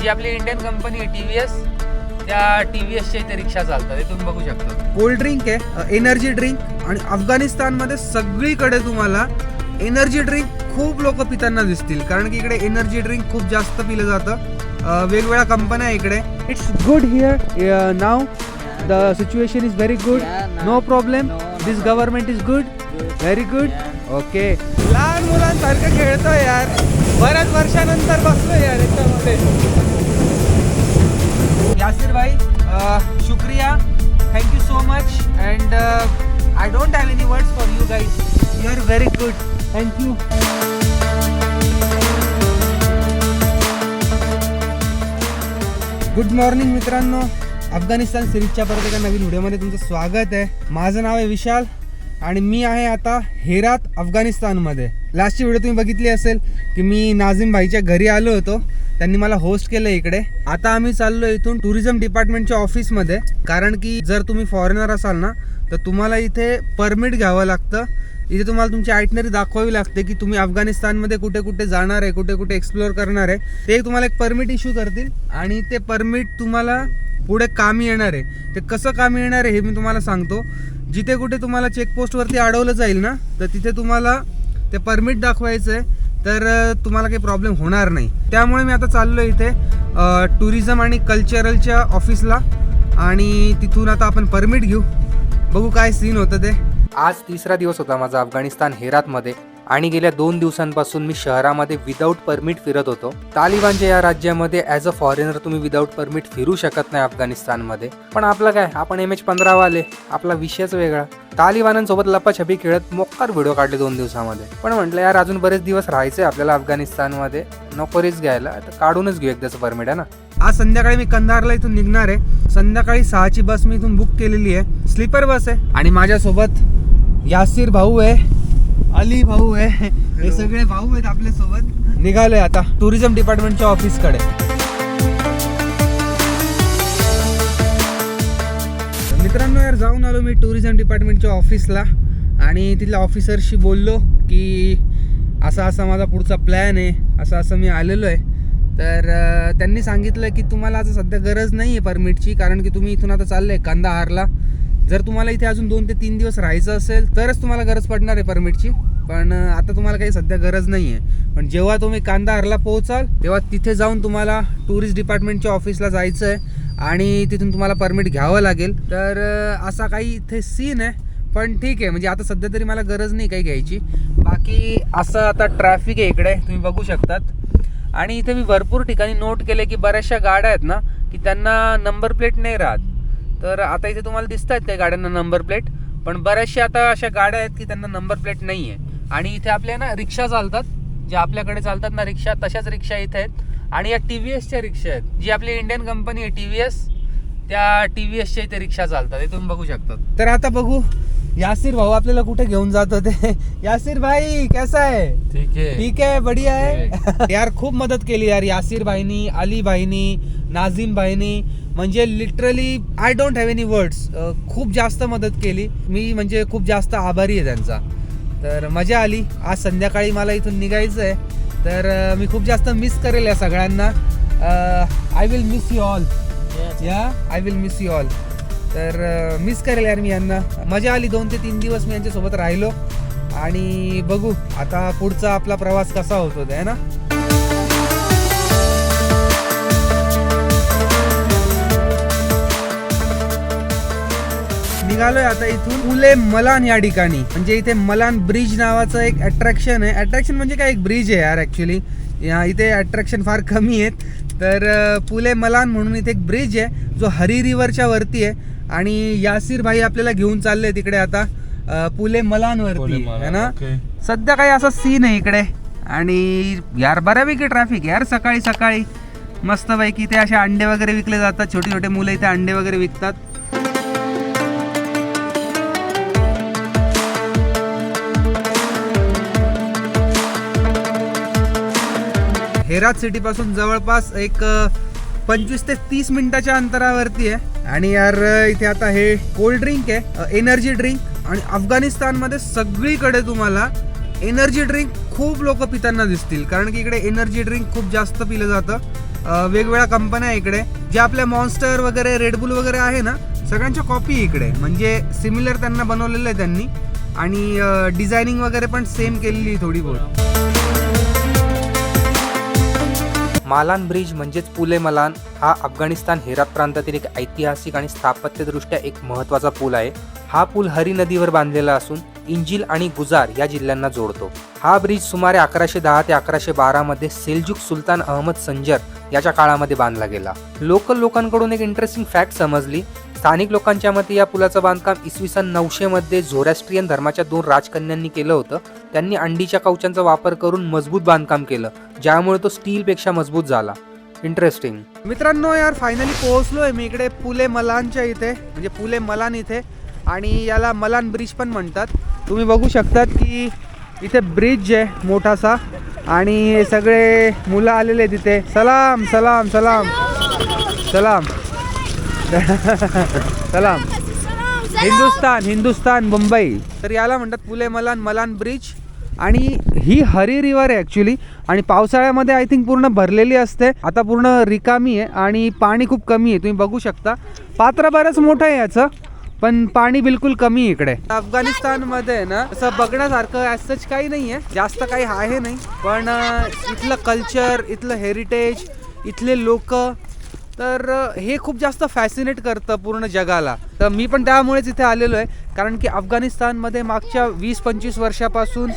जी आपली Indian company आहे T V S त्या टी व्ही एसच्या इथे रिक्षा चालतात. हे तुम्ही बघू शकता. कोल्ड ड्रिंक आहे एनर्जी ड्रिंक आणि अफगाणिस्तानमध्ये सगळीकडे तुम्हाला एनर्जी ड्रिंक खूप लोक पिताना दिसतील. कारण की इकडे एनर्जी ड्रिंक खूप जास्त पिलं जातं. वेगवेगळ्या कंपन्या आहे इकडे. It's good here now the situation is very good no problem this government is good very good okay लहान मुलांसारखं खेळतोय यार. बऱ्याच वर्षानंतर बसलोय यार याच्यामध्ये. यासिर भाई शुक्रिया. शुक्रिया thank you so much and I don't have any words for you guys you are very good thank you good morning मित्रांनो. अफगाणिस्तान सिरीजच्या परत एका नवीन व्हिडिओमध्ये तुमचं स्वागत आहे. माझं नाव आहे विशाल आणि मी आहे आता हेरात अफगाणिस्तानमध्ये. लास्टची व्हिडिओ तुम्ही बघितली असेल की मी नाझिम भाईच्या घरी आलो होतो. त्यांनी मला होस्ट केलं इकडे. आता आम्ही चाललो इथून टुरिझम डिपार्टमेंटच्या ऑफिसमध्ये कारण की जर तुम्ही फॉरेनर असाल ना तर तुम्हाला इथे परमिट घ्यावं लागतं. इथे तुम्हाला तुमची आयटनरी दाखवावी लागते की तुम्ही अफगाणिस्तानमध्ये कुठे कुठे जाणार आहे कुठे कुठे एक्सप्लोअर करणार आहे. ते तुम्हाला एक परमिट इश्यू करतील आणि ते परमिट तुम्हाला पुढे कामी येणार आहे. ते कसं कामी येणार आहे हे मी तुम्हाला सांगतो. जिथे कुठे तुम्हाला चेकपोस्टवरती अडवलं जाईल ना तर तिथे तुम्हाला ते परमिट दाखवायचं आहे तर तुम्हाला काही प्रॉब्लेम होणार नाही. त्यामुळे मी आता चाललो इथे टुरिझम आणि कल्चरलच्या ऑफिसला आणि तिथून आता आपण परमिट घेऊ. बघू काय सीन होतं ते. आज तिसरा दिवस होता माझा अफगाणिस्तान हेरातमध्ये. आणि गेल्या दोन दिवसांपासून मी शहरामध्ये विदाऊट परमिट फिरत होतो. तालिबानच्या या राज्यामध्ये ॲज अ फॉरेनर तुम्ही विदाऊट परमिट फिरू शकत नाही अफगाणिस्तानमध्ये. पण आपलं काय? आपण एम एच पंधरावाले आपला विषयच वेगळा. तालिबानांसोबत लपाछपी खेळत मोक्कार व्हिडिओ काढले दोन दिवसामध्ये. पण म्हटलं यार अजून बरेच दिवस राहायचंय आपल्याला अफगाणिस्तानमध्ये. नको रिस्क घ्यायला. तर काढूनच घेऊ एकदाचं परमिट आहे ना? आज संध्याकाळी मी कंधारला इथून निघणार आहे. संध्याकाळी सहाची बस मी इथून बुक केलेली आहे. स्लीपर बस आहे. आणि माझ्यासोबत यासिर भाऊ आहे. अली भाऊ आहे. हे सगळे भाऊ आहेत आपल्यासोबत निघालोय आता. टुरिझम डिपार्टमेंटच्या ऑफिसकडे मित्रांनो यार जाऊन आलो मी टुरिझम डिपार्टमेंटच्या ऑफिसला आणि तिथल्या ऑफिसरशी बोललो की असा असा माझा पुढचा प्लॅन आहे. असं असं मी आलेलो आहे. तर त्यांनी सांगितलं की तुम्हाला आता सध्या गरज नाही आहे परमिटची कारण की तुम्ही इथून आता चाललं आहे कांदाहारला जर तुम्हाला इथे अजून दोन ते तीन दिवस राहायचं असेल तरच तुम्हाला गरज पडणार आहे परमिटची. पण आता तुम्हाला काही सध्या गरज नाही आहे पण जेव्हा तुम्ही कांदाहारला पोहोचाल तेव्हा तिथे जाऊन तुम्हाला टुरिस्ट डिपार्टमेंटच्या ऑफिसला जायचं आहे आणि तिथून तुम्हाला परमिट घ्यावं लागेल. तर असा काही इथे सीन आहे. पण ठीक आहे म्हणजे आता सध्या तरी मला गरज नाही काही घ्यायची. बाकी असं आता ट्रॅफिक आहे इकडे तुम्ही बघू शकतात. आणि इथे मी भरपूर ठिकाणी नोट केले की बऱ्याचशा गाड्या आहेत ना की त्यांना नंबर प्लेट नाही राहत. तर आता इथे तुम्हाला दिसत आहेत काही गाड्यांना नंबर प्लेट पण बऱ्याचशा आता अशा गाड्या आहेत की त्यांना नंबर प्लेट नाही आहे आणि इथे आपल्या ना रिक्षा चालतात ज्या आपल्याकडे चालतात ना रिक्षा तशाच रिक्षा इथे आहेत. आणि या टी व्ही एसच्या रिक्षा आहेत. जी आपली इंडियन कंपनी आहे टी व्ही एस त्या टी व्ही एसच्या इथे रिक्षा चालतात. हे तुम्ही बघू शकता तर आता बघू यासिर भाऊ आपल्याला कुठे घेऊन जात होते? यासिर भाई कैसा आहे ठीक आहे. ठीक आहे बढिया आहे. यार खूप मदत केली यार यासिर भाईनी अली भाईनी नाझिम भाईनी. म्हणजे literally I don't have any words खूप जास्त मदत केली. मी म्हणजे खूप जास्त आभारी आहे त्यांचा. तर मजा आली. आज संध्याकाळी मला इथून निघायचं आहे. तर मी खूप जास्त मिस करेल या सगळ्यांना. I will miss you all या I will miss you all तर मिस करेल यार मी यांना. मजा आली. दोन ते तीन दिवस मी यांच्यासोबत राहिलो. आणि बघू आता पुढचा आपला प्रवास कसा होतो ते है ना? निघालोय आता इथून पुले मलान या ठिकाणी. म्हणजे इथे मलान ब्रिज नावाचं एक अट्रॅक्शन आहे. अट्रॅक्शन म्हणजे काय? एक ब्रिज आहे यार ऍक्च्युली या इथे अट्रॅक्शन फार कमी आहेत. तर पुले मलान म्हणून इथे एक ब्रिज आहे जो हरी रिव्हरच्या वरती आहे. आणि यासिर भाई आपल्याला घेऊन चालले तिकडे आता पुले मलान वरती. है ना? सध्या काही असा सीन आहे इकडे. आणि यार बऱ्यापैकी ट्रॅफिक यार सकाळी सकाळी. मस्तपैकी इथे असे अंडे वगैरे विकले जातात. छोटे छोटे मुलं इथे अंडे वगैरे विकतात. हेरात सिटीपासून जवळपास एक पंचवीस ते तीस मिनिटाच्या अंतरावरती आहे. आणि यार इथे आता हे कोल्ड ड्रिंक आहे एनर्जी ड्रिंक आणि अफगाणिस्तानमध्ये सगळीकडे तुम्हाला एनर्जी ड्रिंक खूप लोक पिताना दिसतील. कारण की इकडे एनर्जी ड्रिंक खूप जास्त पिलं जातं. वेगवेगळ्या कंपन्या इकडे. जे आपल्या मॉन्स्टर वगैरे रेडबुल वगैरे आहे ना सगळ्यांच्या कॉपी इकडे. म्हणजे सिमिलर त्यांना बनवलेलं आहे त्यांनी. आणि डिझायनिंग वगैरे पण सेम केलेली आहे थोडी बहुत मालान ब्रिज म्हणजेच पुले मलान हा अफगाणिस्तान हेरात प्रांतातील एक ऐतिहासिक आणि स्थापत्यदृष्ट्या एक महत्त्वाचा पूल आहे. हा पूल हरी नदीवर बांधलेला असून इंजिल आणि गुजार या जिल्ह्यांना जोडतो. हा ब्रिज सुमारे अकराशे दहा ते अकराशे बारामध्ये सेल्जुक सुलतान अहमद संजर याच्या काळामध्ये बांधला गेला. लोकल लोकांकडून एक इंटरेस्टिंग फॅक्ट समजली. स्थानिक लोकांच्या मते या पुलाचं बांधकाम इसवी सन नऊशेमध्ये झोरॅस्ट्रियन धर्माच्या दोन राजकन्यांनी केलं होतं. त्यांनी अंडीच्या कवचांचा वापर करून मजबूत बांधकाम केलं ज्यामुळे तो स्टीलपेक्षा मजबूत झाला. इंटरेस्टिंग मित्रांनो यार फायनली पोहोचलोय मी इकडे पुले मलानच्या इथे म्हणजे पुले मलान इथे आणि याला मलान ब्रिज पण म्हणतात. तुम्ही बघू शकतात की इथे ब्रिज आहे मोठासा आणि हे सगळे मुलं आलेले आहेत तिथे सलाम सलाम सलाम. सलाम. सलाम. हिंदुस्तान हिंदुस्तान मुंबई. तर याला म्हणतात पुले मलान मलान ब्रिज. आणि ही हरी रिवर आहे ॲक्च्युली आणि पावसाळ्यामध्ये आय थिंक पूर्ण भरलेली असते. आता पूर्ण रिकामी आहे आणि पाणी खूप कमी आहे. तुम्ही बघू शकता. पात्र बरंच मोठं आहे याचं पण पाणी बिलकुल कमी आहे इकडे. अफगाणिस्तानमध्ये आहे ना असं बघण्यासारखं ॲज काही नाही आहे. जास्त काही आहे नाही. पण इथलं कल्चर इथलं हेरिटेज इथले लोक तर हे खूप जास्त फॅसिनेट करतं पूर्ण जगाला. तर मी पण त्यामुळेच इथे आलेलो आहे. कारण की अफगाणिस्तानमध्ये मागच्या वीस पंचवीस वर्षापासून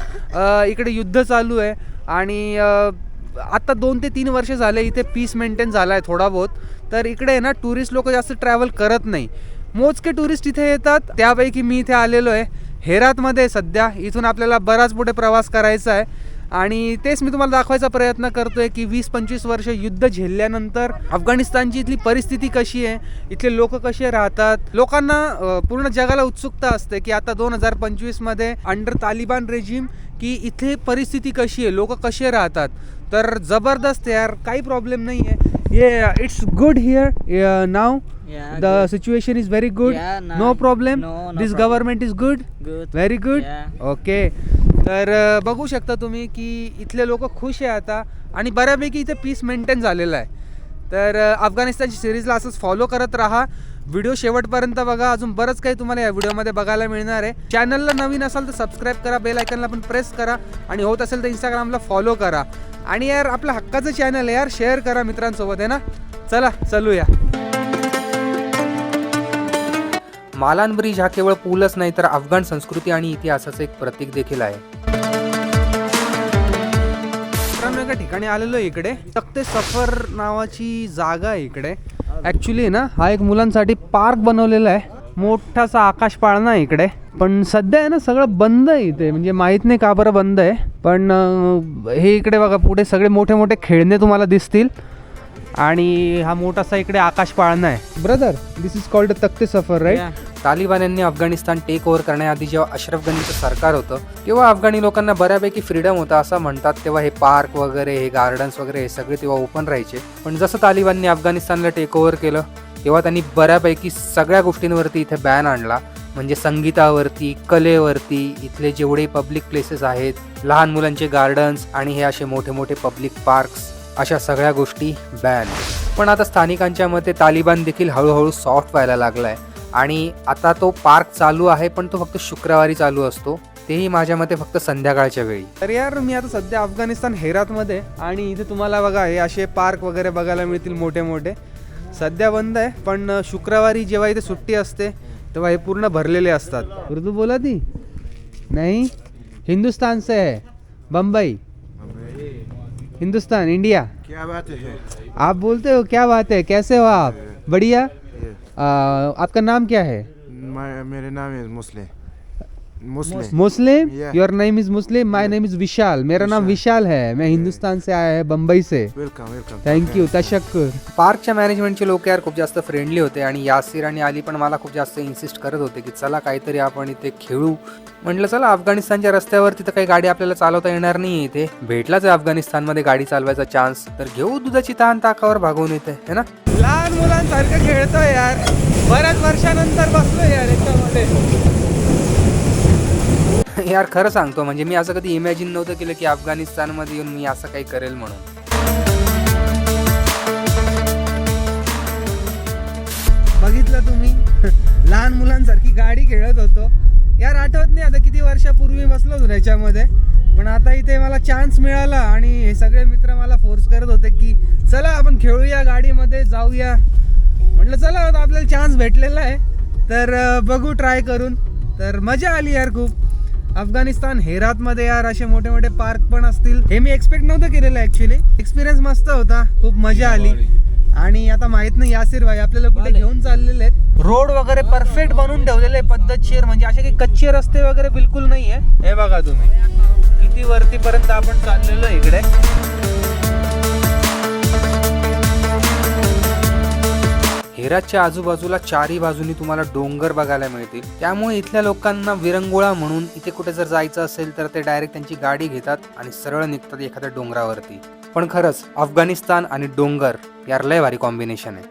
इकडे युद्ध चालू आहे. आणि आत्ता दोन ते तीन वर्ष झाले इथे पीस मेंटेन झाला आहे थोडा बहुत. तर इकडे आहे ना टुरिस्ट लोक जास्त ट्रॅव्हल करत नाही. मोजके टुरिस्ट इथे येतात. त्यापैकी मी इथे आलेलो आहे. हेरातमध्ये सध्या. इथून आपल्याला बराच पुढे प्रवास करायचा आहे. आणि तेच मी तुम्हाला दाखवायचा प्रयत्न करतोय की वीस पंचवीस वर्ष युद्ध झेलल्यानंतर अफगाणिस्तानची इथली परिस्थिती कशी आहे इथले लोक कसे राहतात लोकांना पूर्ण जगाला उत्सुकता असते की आता दोन हजार पंचवीसमध्ये अंडर तालिबान रेजिम की इथे परिस्थिती कशी आहे लोक कसे राहतात तर जबरदस्त यार काही प्रॉब्लेम नाही आहे yeah it's good here now Yeah, the good. Situation is very good Yeah, no. Problem No, no this problem. Government is good Good. Very good Yeah. Okay तर बघू शकता तुम्ही की इथले लोक खुश आहे आता आणि बऱ्यापैकी इथे पीस मेंटेन झालेलं आहे. तर अफगाणिस्तानची सिरीजला असंच फॉलो करत राहा. व्हिडिओ शेवटपर्यंत बघा. अजून बरंच काही तुम्हाला या व्हिडिओमध्ये बघायला मिळणार आहे. चॅनलला नवीन असाल तर सबस्क्राईब करा. बेल आयकनला पण प्रेस करा. आणि होत असेल तर इंस्टाग्रामला फॉलो करा. आणि यार आपलं हक्काचं चॅनल आहे यार. शेअर करा मित्रांसोबत आहे ना? चला चलूया. मालान ब्रिज हा केवळ पूलच नाही तर अफगाण संस्कृती आणि इतिहासाचं एक प्रतीक देखील आहे. एका ठिकाणी आलेलो आहे इकडे. तख्ते सफर नावाची जागा आहे इकडे. ॲक्च्युली ना हा एक मुलांसाठी पार्क बनवलेला आहे. मोठासा आकाश पाळणा आहे इकडे. पण सध्या आहे ना सगळं बंद आहे इथे. म्हणजे माहीत नाही का बरं बंद आहे. पण हे इकडे बघा पुढे सगळे मोठे मोठे खेळणे तुम्हाला दिसतील. आणि हा मोठासा इकडे आकाश पाळणा आहे. Brother this is called Takhte Safar right. तालिबान्यांनी Afghanistan take over करण्याआधी जेव्हा अशरफ गनीचं सरकार होतं तेव्हा अफगाणी लोकांना बऱ्यापैकी फ्रीडम होता असं म्हणतात. तेव्हा हे पार्क वगैरे हे गार्डन्स वगैरे हे सगळे तेव्हा ओपन राहायचे. पण जसं तालिबाननी अफगाणिस्तानला टेक ओव्हर केलं तेव्हा त्यांनी बऱ्यापैकी सगळ्या गोष्टींवरती इथे बॅन आणला. म्हणजे संगीतावरती कलेवरती इथले जेवढे पब्लिक प्लेसेस आहेत लहान मुलांचे गार्डन्स आणि हे असे मोठे मोठे पब्लिक पार्क्स अशा सगळ्या गोष्टी बॅन पण आता स्थानिकांच्या मते तालिबान देखील हळूहळू सॉफ्ट व्हायला लागलाय. आणि आता तो पार्क चालू आहे पण तो फक्त शुक्रवारी चालू असतो. तेही माझ्या मते फक्त संध्याकाळच्या वेळी. तर यार मी आता सध्या अफगाणिस्तान हेरातमध्ये आणि इथे तुम्हाला बघा हे असे पार्क वगैरे बघायला मिळतील मोठे मोठे सध्या बंद आहे पण शुक्रवारी जेव्हा इथे सुट्टी असते तेव्हा हे पूर्ण भरलेले असतात. उर्दू बोला ती. नाही? हिंदुस्तानचं आहे. बंबई. हिंदुस्तान इंडिया। क्या बात है? आप बोलते हो क्या बात है? कैसे हो आप? बढ़िया? आ, आपका नाम क्या है? मेरे नाम है Muslim. Muslim. Your name is Muslim my name is Vishal मेरा नाम विशाल है मैं हिंदुस्तान से आया है बम्बई से। वेलकम वेलकम थँक यू तशक्कर. पार्कच्या मॅनेजमेंटचे लोक यार खूप जास्त फ्रेंडली होते आणि यासिर आणि अली पण मला खूप जास्त इन्सिस्ट करत होते की चला काहीतरी आपण इथे खेळू. म्हटलं चला अफगाणिस्तानच्या रस्त्यावर तिथं काही गाडी आपल्याला चालवता येणार नाही इथे. भेटलाच आहे अफगाणिस्तानमध्ये गाडी चालवायचा चान्स तर घेऊ दुधाची तहान ताकावर भागवून इथे है ना? लहान मुलांसारखं खेळतोय यार. बऱ्याच वर्षानंतर बसलोय यार याच्यामध्ये. हे यार खरं सांगतो म्हणजे मी असं कधी इमॅजिन नव्हतं केलं की अफगाणिस्तानमध्ये येऊन मी असं काही करेल म्हणून. बघितलं तुम्ही? लहान मुलांसारखी गाडी खेळत होतो. यार आठवत नाही आता किती वर्षापूर्वी बसलो होतो ह्याच्यामध्ये पण आता इथे मला चान्स मिळाला आणि हे सगळे मित्र मला फोर्स करत होते की चला आपण खेळूया गाडीमध्ये जाऊया. म्हटलं चला आता आपल्याला चान्स भेटलेला आहे. तर बघू ट्राय करून. तर मजा आली यार खूप. अफगाणिस्तान हेरातमध्ये यार असे मोठे मोठे पार्क पण असतील. हे मी एक्सपेक्ट नव्हतं केलेलं ऍक्च्युली एक्सपिरियन्स मस्त होता. खूप मजा आली. आणि आता माहीत नाही यासिर भाई आपल्याला कुठे घेऊन चाललेले आहेत. रोड वगैरे परफेक्ट बनवून ठेवलेले आहे पद्धतशीर म्हणजे असे काही कच्चे रस्ते वगैरे बिलकुल नाहीये. हे बघा तुम्ही. किती वरतीपर्यंत आपण चाललेलो आहे इकडे. हेराच्या आजूबाजूला चारी बाजूनी तुम्हाला डोंगर बघायला मिळतील. त्यामुळे इथल्या लोकांना विरंगुळा म्हणून इथे कुठे जर जायचं असेल तर ते डायरेक्ट त्यांची गाडी घेतात आणि सरळ निघतात एखाद्या डोंगरावरती. पण खरंच अफगाणिस्तान आणि डोंगर यार लय भारी कॉम्बिनेशन आहे.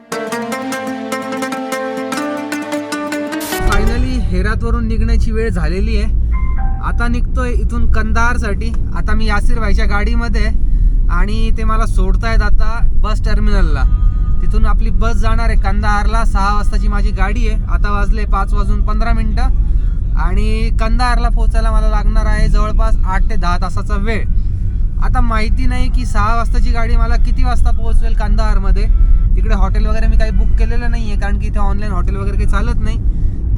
फायनली हेरातवरून निघण्याची वेळ झालेली आहे. आता निघतोय इथून कंदारसाठी आता मी यासिर भाईच्या गाडीमध्ये आहे आणि ते मला सोडतायत आता बस टर्मिनलला. तिथून आपली बस जाणार आहे. कंदाहारला सहा वाजताची माझी गाडी आहे. आता वाजले पाच वाजून पंधरा मिनटं. आणि कंदाहारला पोहोचायला मला लागणार आहे जवळपास आठ ते दहा तासाचा वेळ. आता माहिती नाही की सहा वाजताची गाडी मला किती वाजता पोहोचवेल कांदाहारमध्ये तिकडे हॉटेल वगैरे मी काही बुक केलेलं नाही आहे कारण की इथे ऑनलाईन हॉटेल वगैरे काही चालत नाही.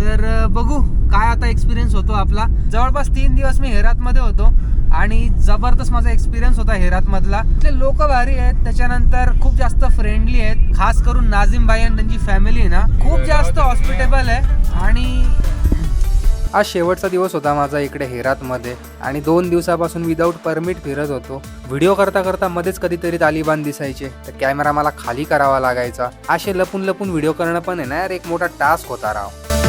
तर बघू काय आता एक्सपिरियन्स होतो आपला. जवळपास तीन दिवस मी हेरातमध्ये होतो आणि जबरदस्त माझा एक्सपिरियन्स होता हेरातमधला. इथले लोक भारी आहेत त्याच्यानंतर खूप जास्त फ्रेंडली आहेत. खास करून नाझिम भाई आणि त्यांची फॅमिली आहे ना खूप जास्त हॉस्पिटेबल आहे. आणि आज शेवटचा दिवस होता माझा इकडे हेरातमध्ये आणि दोन दिवसापासून विदाऊट परमिट फिरत होतो. व्हिडिओ करता करता मध्येच कधीतरी तालिबान दिसायचे. तर कॅमेरा मला खाली करावा लागायचा. असे लपून लपून व्हिडिओ करणं पण आहे ना यार एक मोठा टास्क होता राव.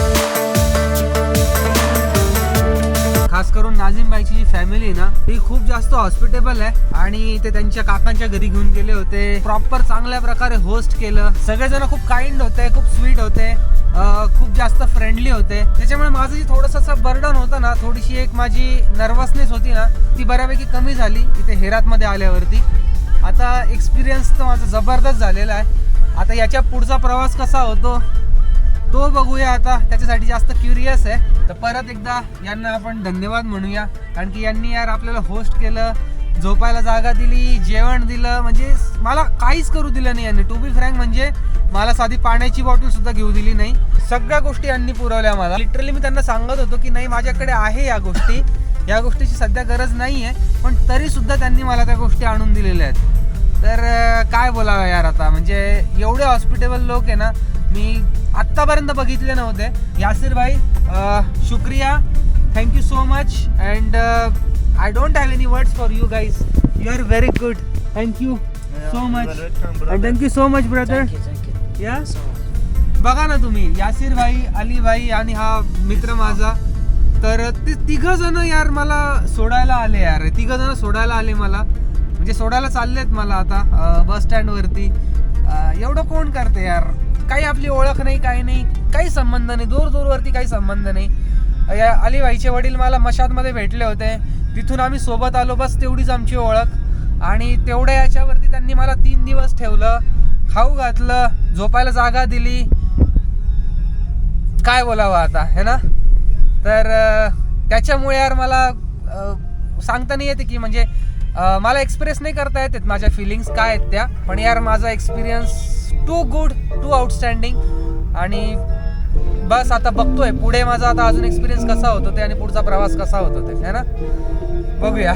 नाझीमबाईची जी फॅमिली आहे ना ती खूप जास्त हॉस्पिटेबल आहे आणि ते त्यांच्या काकांच्या घरी घेऊन गेले होते. प्रॉपर चांगल्या प्रकारे होस्ट केलं. सगळेजण खूप काइंड होते खूप स्वीट होते खूप जास्त फ्रेंडली होते. त्याच्यामुळे माझं जे थोडंसं असं बर्डन होतं ना थोडीशी एक माझी नर्वसनेस होती ना ती बऱ्यापैकी कमी झाली इथे हेरातमध्ये आल्यावरती. आता एक्सपिरियन्स तर माझा जबरदस्त झालेला आहे. आता याच्या पुढचा प्रवास कसा होतो? तो बघूया आता त्याच्यासाठी जास्त क्युरियस आहे. तर परत एकदा यांना आपण धन्यवाद म्हणूया. कारण की यांनी यार आपल्याला होस्ट केलं झोपायला जागा दिली जेवण दिलं म्हणजे मला काहीच करू दिलं नाही यांनी. टू बी फ्रँक म्हणजे मला साधी पाण्याची बॉटल सुद्धा घेऊ दिली नाही. सगळ्या गोष्टी यांनी पुरवल्या मला. लिटरली मी त्यांना सांगत होतो की नाही माझ्याकडे आहे या गोष्टी. या गोष्टीची सध्या गरज नाही आहे पण तरी सुद्धा त्यांनी मला त्या गोष्टी आणून दिलेल्या आहेत. तर काय बोलावं यार आता? म्हणजे एवढे हॉस्पिटेबल लोक आहे ना मी आत्तापर्यंत बघितले नव्हते. यासिर भाई शुक्रिया. Thank you so much and I don't have any words for you guys you are very good thank you so much and thank you so much brother या बघा ना तुम्ही यासिर भाई अली भाई आणि हा मित्र माझा. तर ते तिघ जण यार मला सोडायला आले यार. तिघ जण सोडायला आले मला. म्हणजे सोडायला चाललेत मला आता बस स्टँड वरती. अं, एवढं कोण करते यार? काही आपली ओळख नाही काही नाही काही संबंध नाही दूर दूरवरती काही संबंध नाही. या अलीबाईचे वडील मला मशादमध्ये भेटले होते. तिथून आम्ही सोबत आलो बस तेवढीच आमची ओळख. आणि तेवढ्या याच्यावरती त्यांनी मला तीन दिवस ठेवलं खाऊ घातलं झोपायला जागा दिली. काय बोलावं आता है ना? तर त्याच्यामुळे यार मला सांगता नाही येते की म्हणजे मला एक्सप्रेस नाही करता येत माझ्या फिलिंग्स काय आहेत त्या पण यार माझा experience too good to outstanding आणि बस आता बघतोय पुढे माझा आता अजून एक्सपिरियन्स कसा होतो ते आणि पुढचा प्रवास कसा होतो ते है ना? बघूया.